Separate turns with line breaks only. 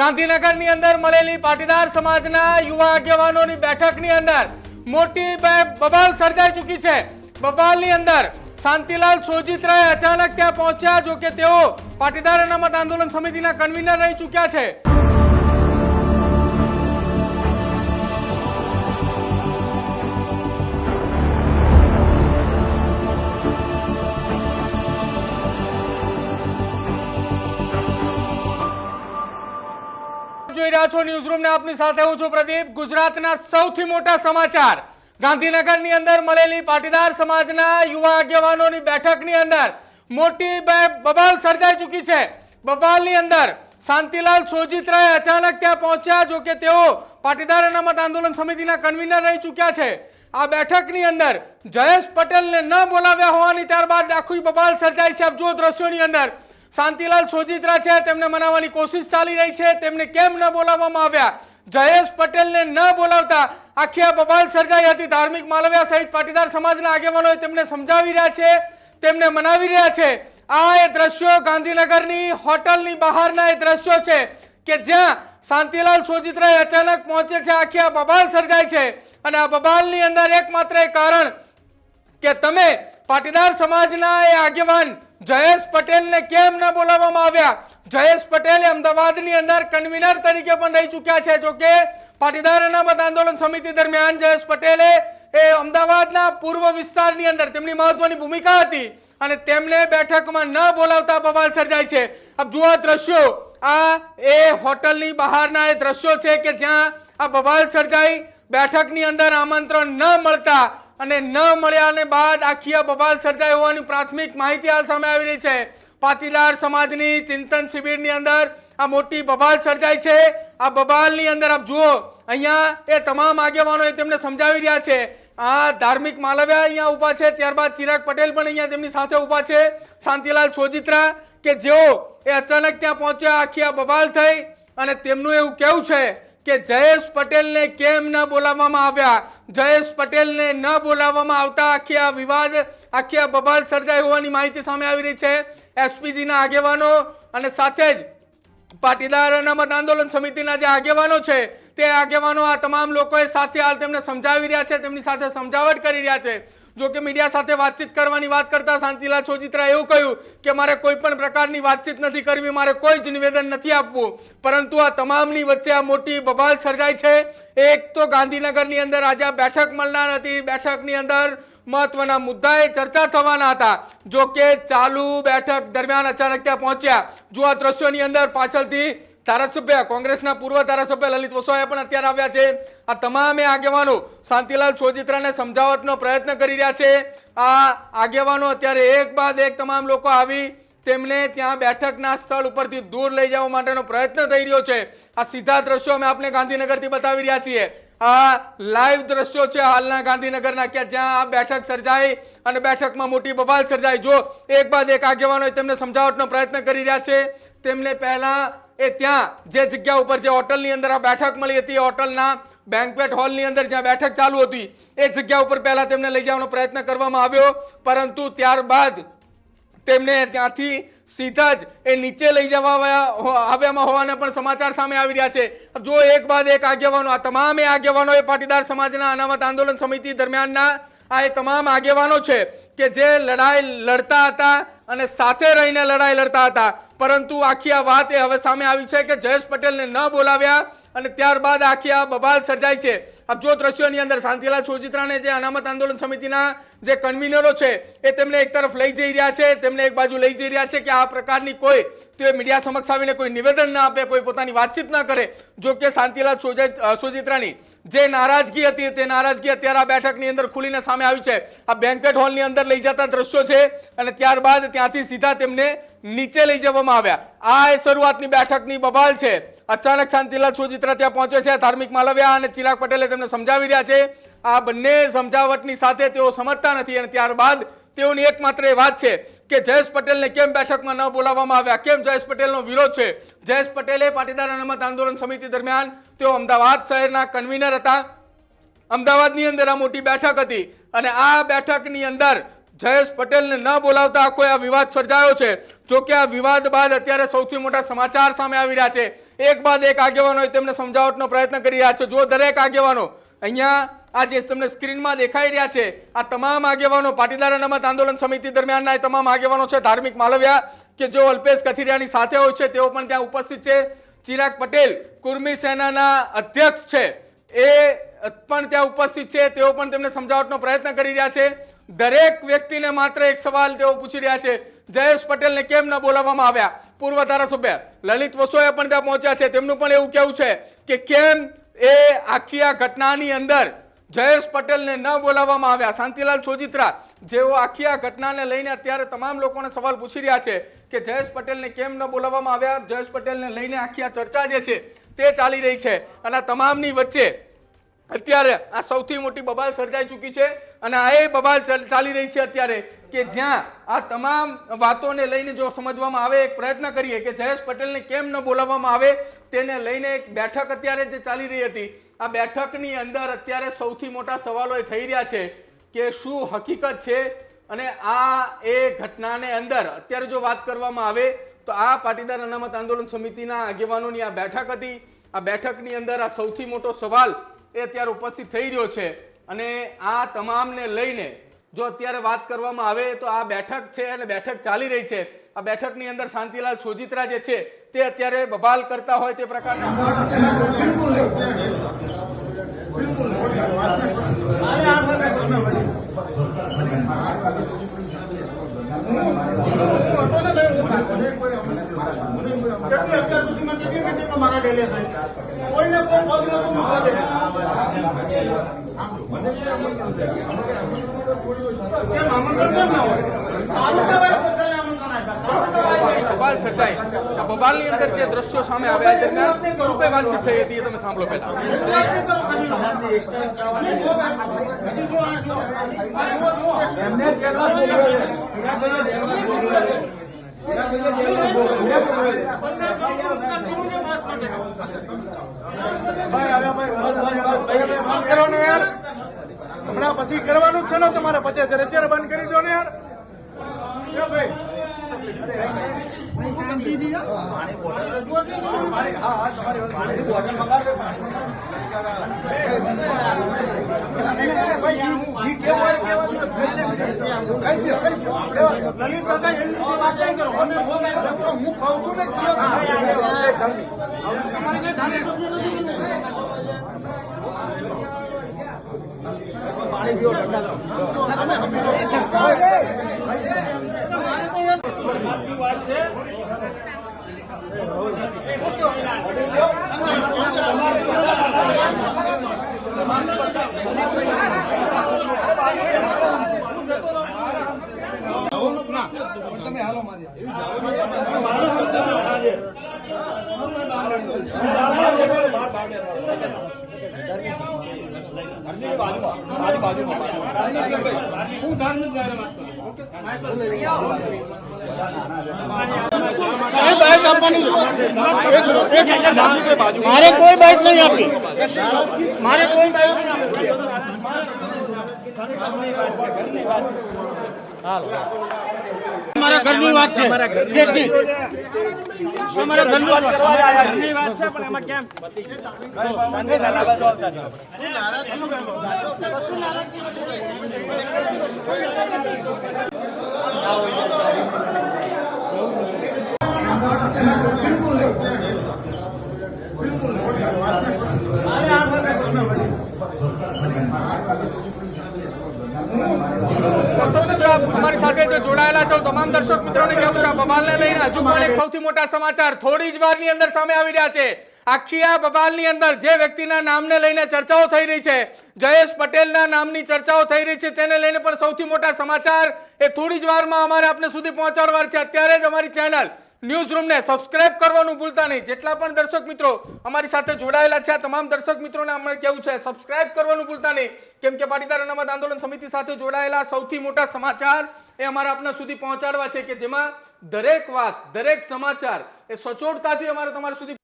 ગાંધીનગરની અંદર મળેલી પાટીદાર સમાજના યુવા આગેવાનોની બેઠકની અંદર મોટી બબાલ સર્જાઈ ચૂકી છે. બબાલની અંદર શાંતિલાલ સોજિત્રાએ અચાનક ત્યાં પહોંચ્યા જો કે તેઓ પાટીદાર અનામત આંદોલન સમિતિના કન્વીનર રહી ચૂક્યા છે. રહ્યા છો ન્યૂઝ આપની સાથે હું પ્રદીપ. ગુજરાતના સૌથી મોટા સમાચાર. ગાંધીનગરની અંદર મળેલી પાટીદાર સમાજના યુવા આગેવાનોની બેઠકની અંદર મોટી બે- બબાલ સર્જાઈ ચૂકી છે. બબાલની અંદર શાંતિલાલ સોજિત્રાએ અચાનક ત્યાં પહોંચ્યા, જો કે તેઓ પાટીદાર અનામત આંદોલન સમિતિના કન્વીનર રહી ચૂક્યા છે. આ બેઠકની અંદર જયેશ પટેલને ન બોલાવ્યા હોવાની ત્યારબાદ આખી બબાલ સર્જાઈ છે. આપ જો દ્રશ્યોની અંદર. શાંતિલાલ સોજિત્રા છે, તેમને મનાવવાની કોશિશ ચાલી રહી છે, તેમને કેમ ન બોલાવવામાં આવ્યા? જયેશ પટેલને ન બોલાવતા આખી આ બબાલ સર્જાઈ હતી. ધાર્મિક માલવ્યા સહિત પાટીદાર સમાજના આગેવાનોએ તેમને સમજાવી રહ્યા છે, તેમને મનાવી રહ્યા છે. આ એ દ્રશ્યો ગાંધીનગરની હોટલની બહારના એ દ્રશ્યો છે કે જ્યાં શાંતિલાલ સોજિત્રાએ અચાનક પહોંચે છે, આખી આ બબાલ સર્જાય છે. અને આ બબાલની અંદર એકમાત્ર એક કારણ કે તમે પાટીદાર સમાજના એ આગેવાન જયેશ પટેલને કેમ ન બોલાવવામાં આવ્યા? જયેશ પટેલે અમદાવાદની અંદર કન્વીનર તરીકે પણ રહી ચૂક્યા છે. જોકે પાટીદાર અનામત આંદોલન સમિતિ દરમિયાન જયેશ પટેલે એ અમદાવાદના પૂર્વ વિસ્તારની અંદર તેમની મહત્વની ભૂમિકા હતી અને તેમને બેઠકમાં ન બોલાવતા બવાલ સર્જાય છે. આપ જુઓ દ્રશ્યો. આ એ હોટલની બહારના એ દ્રશ્યો છે કે જ્યાં આ બવાલ સર્જાઈ. બેઠકની અંદર આમંત્રણ ન મળતા અને ન મળ્યાને બાદ આખી આ બબાલ સર્જાઈ હોવાની પ્રાથમિક માહિતી હાલ સામે આવી રહી છે. પાટીદાર સમાજની ચિંતન શિબિરની અંદર આ મોટી બબાલ સર્જાઈ છે. આ બબાલની અંદર આપ જુઓ, અહીંયા એ તમામ આગેવાનો તેમને સમજાવી રહ્યા છે. આ ધાર્મિક માલવ્યા અહીંયા ઊભા છે, ત્યારબાદ ચિરાગ પટેલ પણ અહીંયા તેમની સાથે ઊભા છે. શાંતિલાલ સોજિત્રા કે જેઓ એ અચાનક ત્યાં પહોંચ્યા, આખી આ બબાલ થઈ અને તેમનું એવું કેવું છે કે જયેશ પટેલને કેમ ન બોલાવવામાં આવ્યા? જયેશ પટેલને ન બોલાવવામાં આવતા આખી આ વિવાદ, આખી આ બબાલ સર્જાઈ હોવાની માહિતી સામે આવી રહી છે એસપીજીના આગેવાનો અને સાથે જ પાટીદાર અનામત આંદોલન સમિતિના જે આગેવાનો છે, તે આગેવાનો આ તમામ લોકોએ સાથે હાલ તેમને સમજાવી રહ્યા છે, તેમની સાથે સમજાવટ કરી રહ્યા છે. જો કે મીડિયા સાથે વાતચીત કરવાની વાત કરતા શાંતિલાલ સોજિત્રા એવું કહ્યું કે મારે કોઈ પણ પ્રકારની વાતચીત નથી કરવી, મારે કોઈ જ નિવેદન નથી આપવું. પરંતુ આ તમામની વચ્ચે આ મોટી બબાલ સર્જાઈ છે. એક તો ગાંધીનગરની અંદર આજે આ બેઠક મળનાર હતી. બેઠકની અંદર મહત્વના મુદ્દાએ ચર્ચા થવાના હતા. જો કે ચાલુ બેઠક દરમિયાન અચાનક ત્યાં પહોંચ્યા. જો આ દ્રશ્યોની અંદર પાછળથી ધારાસભ્ય, કોંગ્રેસના પૂર્વ ધારાસભ્ય લલિત વસોયા પણ અત્યારે આવ્યા છે. આ તમામે આગેવાનો શાંતિલાલ છોજિત્રાને સમજાવટનો પ્રયત્ન કરી રહ્યા છે. આ આગેવાનો અત્યારે એક બાદ એક તમામ લોકો આવી તેમને ત્યાં બેઠકના સ્થળ ઉપરથી દૂર લઈ જવા માટેનો પ્રયત્ન થઈ રહ્યો છે. આ સીધા દ્રશ્યો અમે આપને ગાંધીનગરથી બતાવી રહ્યા છીએ. આ લાઈવ દ્રશ્યો છે હાલના ગાંધીનગરના, કે જ્યાં આ બેઠક સર્જાઈ અને બેઠકમાં મોટી બબાલ સર્જાઈ. જો એક બાદ એક આગેવાનો તેમને સમજાવટનો પ્રયત્ન કરી રહ્યા છે, તેમને પહેલા એ ત્યાં જે જગ્યા ઉપર જે હોટલની અંદર આ બેઠક મળી હતી હોટલના બેન્કવેટ હોલની અંદર જ્યાં બેઠક ચાલુ હતી, એ જગ્યા ઉપર પહેલા તેમને લઈ જવાનો પ્રયત્ન કરવામાં આવ્યો. પરંતુ ત્યારબાદ તેમને ત્યાંથી સીધા જ એ નીચે લઈ જવા આવ્યામાં હોવાના પણ સમાચાર સામે આવી રહ્યા છે. જો એક બાદ એક આગેવાનો, આ તમામે આગેવાનો એ પાટીદાર સમાજના અનામત આંદોલન સમિતિ દરમિયાનના, આ એ તમામ આગેવાનો છે કે જે લડાઈ લડતા હતા અને સાથે રહીને લડાઈ લડતા હતા. પરંતુ આખી આ વાત એ હવે સામે આવી છે કે જયેશ પટેલને ન બોલાવ્યા અને ત્યારબાદ આખી આ બબાલ સર્જાય છે. આપ જો દ્રશ્યોની અંદર શાંતિલાલ સોજિત્રાને જે અનામત આંદોલન સમિતિના જે કન્વીનરો છે, એ તેમને એક તરફ લઈ જઈ રહ્યા છે, તેમને એક બાજુ લઈ જઈ રહ્યા છે કે આ પ્રકારની કોઈ તે મીડિયા સમક્ષ આવીને કોઈ નિવેદન ના આપે, કોઈ પોતાની વાતચીત ના કરે. જો કે શાંતિલાલ સોજિત્રાની જે નારાજગી હતી, તે નારાજગી અત્યારે આ બેઠકની અંદર ખુલીને સામે આવી છે. આ બેન્કેટ હોલની અંદર લઈ જતા દ્રશ્યો છે અને ત્યારબાદ ત્યાંથી સીધા તેમને નીચે લઈ જવામાં આવ્યા. આ એ શરૂઆતની બેઠકની બબાલ છે. અચાનક શાંતિલાલ સુચિત્રા ત્યાં પહોંચે છે. ધાર્મિક માલવ્યા અને ચિરાગ પટેલે તેમને સમજાવી રહ્યા છે. આ બંને સમજાવટની સાથે તેઓ સમજતા નથી અને ત્યારબાદ તેઓની એકમાત્ર એ વાત છે કે જયેશ પટેલને કેમ બેઠકમાં ન બોલાવવામાં આવ્યા? કેમ જયેશ પટેલનો વિરોધ છે? જયેશ પટેલે પાટીદાર અનામત આંદોલન સમિતિ દરમિયાન તેઓ અમદાવાદ શહેરના કન્વીનર હતા. અમદાવાદની અંદર આ મોટી બેઠક હતી અને આ બેઠકની અંદર જયેશ પટેલને ન બોલાવતા આખો આ વિવાદ સર્જાયો છે? જો કે આ વિવાદ બાદ અત્યારે સૌથી મોટા સમાચાર સામે આવી રહ્યા છે. એક બાદ એક આગેવાનો તેમને સમજાવટનો પ્રયત્ન કરી રહ્યા છે. જો દરેક આગેવાનો. અહીંયા આ જે તમને સ્ક્રીનમાં દેખાઈ રહ્યા છે, આ તમામ આગેવાનો પાટીદાર અનામત આંદોલન સમિતિ દરમિયાનના તમામ આગેવાનો છે. ધાર્મિક માલવ્યા કે જેઓ અલ્પેશ કથિરિયાની સાથે હોય છે, તેઓ પણ ત્યાં ઉપસ્થિત છે. ચિરાગ પટેલ, કુર્મી સેનાના અધ્યક્ષ છે. એ પણ ત્યાં ઉપસ્થિત છે. તેઓ પણ તેમને સમજાવટનો પ્રયત્ન કરી રહ્યા છે. દરેક વ્યક્તિને માત્ર એક સવાલ તેઓ પૂછી રહ્યા છે. જયેશ પટેલને કેમ ન બોલાવવામાં આવ્યા? પૂર્વ ધારાસભ્ય લલિત વસોયા પણ ત્યાં પહોંચ્યા છે. તેમનું પણ એવું કહેવું છે કે કેમ એ આખી આ ઘટનાની અંદર જયેશ પટેલને ન બોલાવવામાં આવ્યા? શાંતિલાલ સોજિત્રા, જેઓ આખી આ ઘટનાને લઈને અત્યારે તમામ લોકોને સવાલ પૂછી રહ્યા છે કે જયેશ પટેલને કેમ ન બોલાવવામાં આવ્યા? જયેશ પટેલને લઈને આખી આ ચર્ચા જે છે તે ચાલી રહી છે. અને તમામની વચ્ચે અત્યારે આ સૌથી મોટી બબાલ સર્જાઈ ચૂકી છે અને આ એ બબાલ ચાલ- રહી છે અત્યારે કે જ્યાં આ તમામ વાતોને લઈને જો સમજવામાં આવે, એક પ્રયત્ન કરીએ કે જયેશ પટેલને કેમ ન બોલાવવામાં આવે, તેને લઈને એક બેઠક અત્યારે જે ચાલી રહી હતી, આ બેઠકની અંદર અત્યારે સૌથી મોટા સવાલો એ થઈ રહ્યા છે કે શું હકીકત છે અને આ એ ઘટનાને અંદર અત્યારે જો વાત કરવામાં આવે, તો આ પાટીદાર અનામત આંદોલન સમિતિના આગેવાનોની આ બેઠક હતી. આ બેઠકની અંદર આ સૌથી મોટો સવાલ એ અત્યારે ઉપસ્થિત થઈ રહ્યો છે. અને આ તમામને લઈને જો અત્યારે વાત કરવામાં આવે તો આ બેઠક છે અને બેઠક ચાલી રહી છે. આ બેઠકની અંદર શાંતિલાલ છોજિત્રા જે છે તે અત્યારે બબાલ કરતા હોય તે પ્રકારના
કેટલી અત્યાર સુધીમાં કેટલી મિટિંગો મારા ડેલે થઈ કોઈને કોઈ પગ નતો મૂકવા દે. કેમ આમંત્રણ કેમ ના હોય? તાલુકા વાઇઝ આમંત્રણ આપ્યા.
બબાલ સર્જાઈ આ બબાલની અંદર જે દ્રશ્યો સામે આવ્યા દરમિયાન શું કઈ વાતચીત થઈ હતી એ તમે સાંભળો પહેલા?
એમને નહીં
હમણાં પછી કરવાનું છે ને તમારે પછી અત્યારે બંધ કરી દો ને યાર
લલિત વાત કરો અમે ફોન
હું ખાઉં છું. ને
તમારે કઈ ધારાસભ્ય નથી બનવું? મારે તો એક હું ધાર્મિક વાત કરું. મારે કોઈ બાઈટ નહીં આપી. મારે કોઈ બાઈટ નહીં આપી. અમારા ઘરની વાત છે. અમારા ઘરની વાત
ઘરની વાત છે. પણ એમાં કેમ?
દર્શક મિત્રો આપ અમારી સાથે જે જોડાયેલા છો. તમામ અંદર સામે આવી રહ્યા છે. આખી આ બબાલની અંદર જે વ્યક્તિના નામને લઈને ચર્ચાઓ થઈ રહી છે, જયેશ પટેલના નામની ચર્ચાઓ થઈ રહી છે, તેને લઈને પણ સૌથી મોટા સમાચાર એ થોડી જ વારમાં અમારે આપને સુધી પહોંચાડવા છે. અત્યારે જ અમારી ચેનલ ન્યૂઝ રૂમને સબસ્ક્રાઇબ કરવાનું ભૂલતા નહીં. જેટલા પણ દર્શક મિત્રો અમારી સાથે જોડાયેલા છે, આ તમામ દર્શક મિત્રોને અમારે કેવું છે સબસ્ક્રાઇબ કરવાનું ભૂલતા નહીં. કેમ કે પાટીદાર અનામત આંદોલન સમિતિ સાથે જોડાયેલા સૌથી મોટા સમાચાર એ અમારા આપના સુધી પહોંચાડવા છે કે જેમાં દરેક વાત, દરેક સમાચાર એ સચોટતાથી અમારે તમારા સુધી